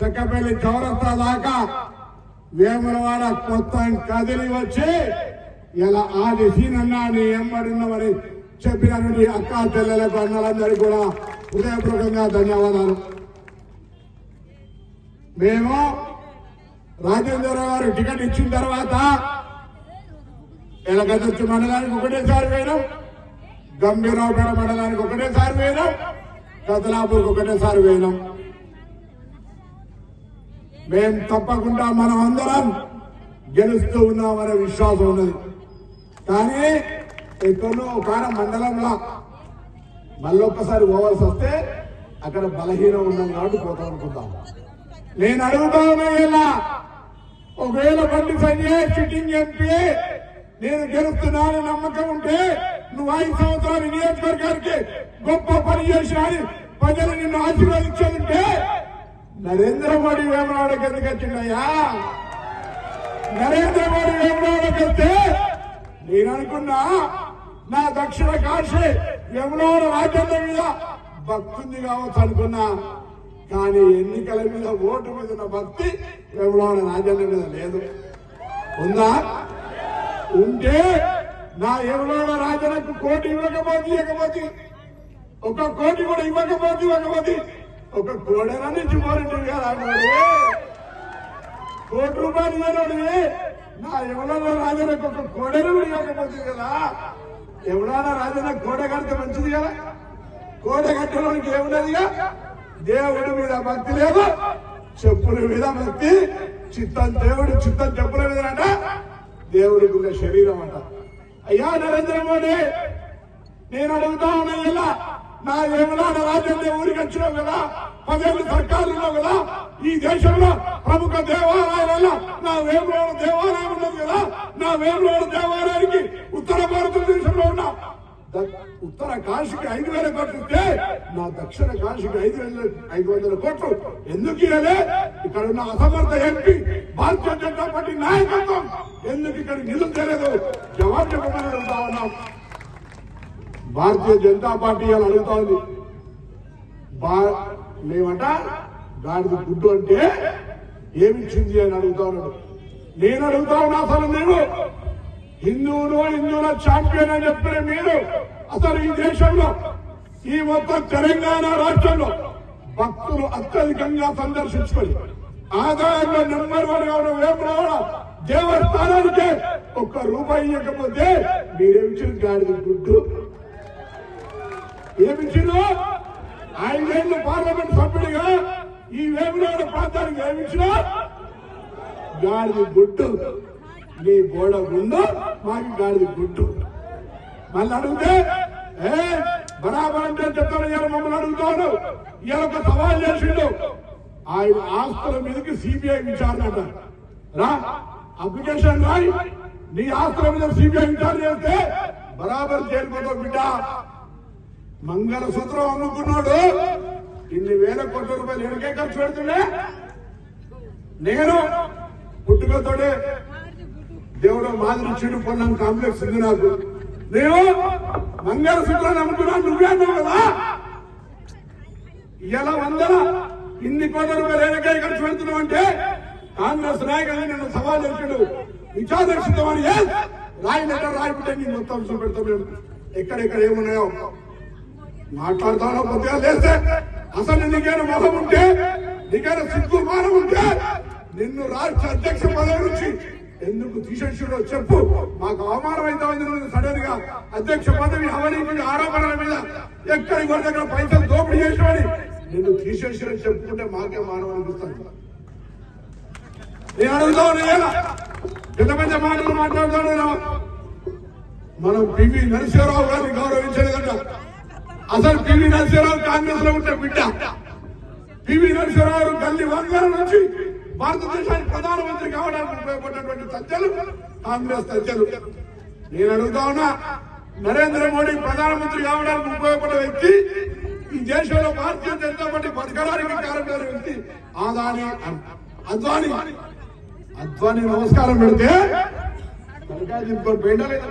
చెక్కపల్లి చౌరస్తా దాకా వేములవాడ కొత్త కదిలి వచ్చి ఇలా ఆది సీనన్నా నీ ఎంబడున్నామని చెప్పినటువంటి అక్క చెల్లెలకు అన్నలందరికీ కూడా హృదయపూర్వకంగా ధన్యవాదాలు. మేము రాజేంద్ర గారు టికెట్ ఇచ్చిన తర్వాత ఎలగదొచ్చు మండలానికి ఒకటేసారి వేయడం గంభీరావుపేట మండలానికి ఒకటేసారి వేయడం కదలాపూర్కి ఒకటేసారి వేయడం మేం తప్పకుండా మనం అందరం గెలుస్తూ ఉన్నామనే విశ్వాసం ఉన్నది. కానీ ఎక్కడో ఒక మండలంలో మళ్ళొక్కసారి పోవాల్సి వస్తే అక్కడ బలహీనం ఉన్నాం కాబట్టి పోతాం అనుకుందాం. నేను అడుగుతాను ఒకవేళ బండి సంజయ్ సిట్టింగ్ ఎంపీ నేను గెలుస్తున్నానని నమ్మకం ఉంటే నువ్వు ఐదు సంవత్సరాలు నియోజకవర్గానికి గొప్ప పని చేసినా ప్రజలు నిన్ను ఆశీర్వదించాలంటే నరేంద్ర మోడీ వేమనాడకి ఎందుకు వచ్చిండయా నరేంద్ర మోడీ వేమనాడకి వస్తే నేను అనుకున్నా నా దక్షిణ కాశీ యమునోడ రాజ్యాంగ మీద భక్తుంది కావచ్చు అనుకున్నా. కానీ ఎన్నికల మీద ఓటు మీద ఉన్న భక్తి యమునోడ రాజ్యాంగం మీద లేదు. ఉందా? ఉంటే నా యమునోడ రాజనకు కోటి ఇవ్వకపోతే ఇవ్వకపోతే ఒక కోటి కూడా ఇవ్వకపోతే ఇవ్వకపోతే ఒక కోడెల నుంచి మోరింటి అన్నాడు. కోటి రూపాయలు ఇవ్వనోడివి. నా ఎవడన్నా రాజనకు ఒక గోడలు కూడా ఇవ్వకపోతుంది కదా. ఎవడన్నా రాజనకు కోడ కడితే మంచిది కదా. కోడ కట్టడానికి ఏమున్నదిగా దేవుడి మీద భక్తి లేదు చెప్పుల మీద భక్తి చిత్తం దేవుడు చిత్తం చెప్పుల మీద అంట దేవుడికి ఒక శరీరం అంట. అయ్యా నరేంద్ర మోడీ నేను అడుగుతా ఉన్నా ఇలా నా ఏమలాడ రాజ్యంలో ఊరికి వచ్చినావు కదా? పదేళ్ళు సర్కారులో కదా? ఈ దేశంలో ప్రముఖ దేవాలయాలలో నా వేములోడు దేవాలయం ఉన్నది కదా? నా వేములోడు దేవాలయానికి ఉత్తర భారతదేశంలో ఉన్న ఉత్తర కాశీకి ఐదు వేల కోట్లు ఇస్తే నా దక్షిణ కాశీకి ఐదు వేల ఐదు వందల కోట్లు ఎందుకు ఇవ్వలే ఇక్కడ ఉన్న అసమర్థ ఎంపీ భారతీయ జనతా పార్టీ నాయకత్వం ఎందుకు ఇక్కడ నిధులు తెలియదు జవాబు చెప్పమని అడుగుతా భారతీయ జనతా పార్టీ అని అడుగుతా ఉంది బా మేమంట గాడిద గుడ్డు అంటే ఏమిచ్చింది అని అడుగుతా ఉన్నాడు నేను అడుగుతా ఉన్నా అసలు నేను హిందువులు హిందువుల ఛాంపియన్ అని చెప్పిన మీరు అసలు ఈ దేశంలో ఈ మొత్తం తెలంగాణ రాష్ట్రంలో భక్తులు అత్యధికంగా సందర్శించుకొని ఆదాయంలో నెంబర్ వన్గా ఉన్న వేపురాడ ఒక్క రూపాయి ఇవ్వకపోతే మీరేమిచ్చిన గాడిది గుడ్డు ఏమిచ్చిన ఐదేళ్ళు పార్లమెంట్ సభ్యుడిగా ఈ వేములవాడ ప్రాంతానికి ఏమిచ్చినా గాడిది గుడ్డు. నీ గోడ గుండు మాకు గాడిది గుడ్డు. మళ్ళీ అడిగితే ఏ బరాబర్ అంటే చెప్తాను ఇలా మమ్మల్ని అడుగుతాను. ఇలా ఒక సవాల్ చేసిండు. ఆయన ఆస్తుల మీదకి సిబిఐ విచారణ అంటారు. రా అప్లికేషన్ రాయి. నీ ఆస్తుల మీద సిబిఐ విచారణ చేస్తే బరాబర్ చేరిపోతావు బిడ్డ. మంగళసూత్రం అమ్ముకున్నాడు. ఇన్ని వేల కోట్ల రూపాయలు ఎనకే ఖర్చు పెడుతుండే? నేను పుట్టుకతోడే దేవుడు మాదిరి చెడు పొన్నం కాంప్లెక్స్ ఉంది నాకు. నేను మంగళసూత్రాన్ని అమ్ముకున్నాను నువ్వే అన్నావు కదా? ఇలా వందల ఇన్ని కోట్ల రూపాయలు ఎనకే ఖర్చు పెడుతున్నావు అంటే కాంగ్రెస్ నాయకులు నిన్ను సవాల్ చేసాడు విచారక్షితమని రాయి లెటర్ రాయిపోతే నీ మొత్తం చూపెడతాం మేము. ఎక్కడెక్కడ ఏమున్నాయో మాట్లాడతానో కొద్దిగా లేస్తే అసలు నీకైనా మొహం ఉంటే నీకైనా సిగ్గు మానం ఉంటే నిన్ను రాష్ట్ర అధ్యక్ష పదవి నుంచి ఎందుకు తీసేసాడో చెప్పు. మాకు అవమానం అయితే సడన్గా అధ్యక్ష పదవి అవినీతి ఆరోపణల మీద ఎక్కడి కూడా దగ్గర పైసలు దోపిడీ చేసినని నిన్ను తీసేసాడని చెప్పుకుంటే మాకే మానవ అనిపిస్తాను నేను అడుగుతాను పెద్ద పెద్ద మాటలు మాట్లాడుతాను మనం పివి నరసింహరావు గారిని గౌరవించలేదంట. అసలు పివి నరసింహరావు కాంగ్రెస్లో ఉంటే బిడ్డ. పివి నరసింహరావు తల్లి వందల నుంచి భారతదేశానికి ప్రధానమంత్రి కావడానికి ఉపయోగపడినటువంటి సత్యలు కాంగ్రెస్ సత్యలు నేను అడుగుతా ఉన్నా నరేంద్ర మోడీ ప్రధానమంత్రి కావడానికి ఉపయోగపడే వ్యక్తి ఈ దేశంలో భారతీయ జనతా పార్టీ బతకడానికి కారణమైన వ్యక్తి ఆదాని అద్వాని. అద్వాని నమస్కారం పెడితే పెండలేదు